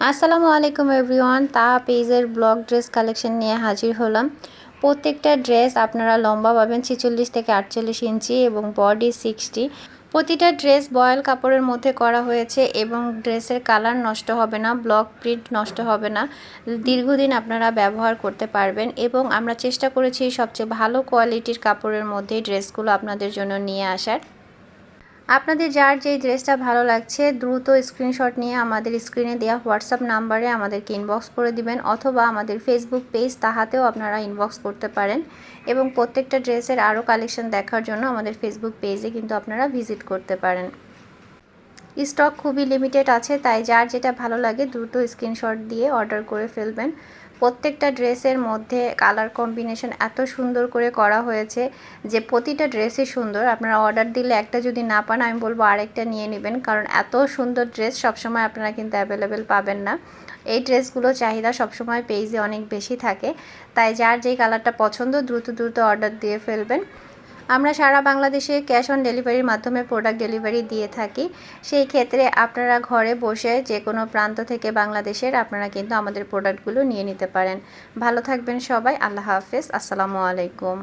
আসসালামু আলাইকুম এভরিওয়ান, তা পেজের ব্লক ড্রেস কালেকশন নিয়ে হাজির হলাম। প্রত্যেকটা ড্রেস আপনারা লম্বা পাবেন ছেচল্লিশ থেকে আটচল্লিশ ইঞ্চি এবং বডি সিক্সটি। প্রতিটা ড্রেস বয়েল কাপড়ের মধ্যে করা হয়েছে এবং ড্রেসের কালার নষ্ট হবে না, ব্লক প্রিন্ট নষ্ট হবে না। দীর্ঘদিন আপনারা ব্যবহার করতে পারবেন এবং আমরা চেষ্টা করেছি সবচেয়ে ভালো কোয়ালিটির কাপড়ের মধ্যে ড্রেসগুলো আপনাদের জন্য নিয়ে আসার। আপনাদের যার যেই ড্রেসটা ভালো লাগছে, দ্রুত স্ক্রিনশট নিয়ে আমাদের স্ক্রিনে দেওয়া হোয়াটসঅ্যাপ নাম্বারে আমাদেরকে ইনবক্স করে দিবেন অথবা আমাদের ফেসবুক পেজ তাহাতেও আপনারা ইনবক্স করতে পারেন এবং প্রত্যেকটা ড্রেসের আরও কালেকশন দেখার জন্য আমাদের ফেসবুক পেজে কিন্তু আপনারা ভিজিট করতে পারেন। স্টক খুবই লিমিটেড আছে, তাই যার যেটা ভালো লাগে দ্রুত স্ক্রিনশট দিয়ে অর্ডার করে ফেলবেন। প্রত্যেকটা ড্রেসের মধ্যে কালার কম্বিনেশন এত সুন্দর করে করা হয়েছে যে প্রতিটা ড্রেসই সুন্দর। আপনারা অর্ডার দিলে একটা যদি না পান, আমি বলব আরেকটা নিয়ে নেবেন। কারণ এত সুন্দর ড্রেস সবসময় আপনারা কিন্তু অ্যাভেলেবেল পাবেন না। এই ড্রেসগুলো চাহিদা সবসময় পেজে অনেক বেশি থাকে। তাই যার যেই কালারটা পছন্দ, দ্রুত দ্রুত অর্ডার দিয়ে ফেলবেন। আমরা সারা বাংলাদেশে ক্যাশ অন ডেলিভারির মাধ্যমে প্রোডাক্ট ডেলিভারি দিয়ে থাকি। সেই ক্ষেত্রে আপনারা ঘরে বসে যে কোনো প্রান্ত থেকে বাংলাদেশের আপনারা কিন্তু আমাদের প্রোডাক্টগুলো নিয়ে নিতে পারেন। ভালো থাকবেন সবাই, আল্লাহ হাফেজ, আসসালামু আলাইকুম।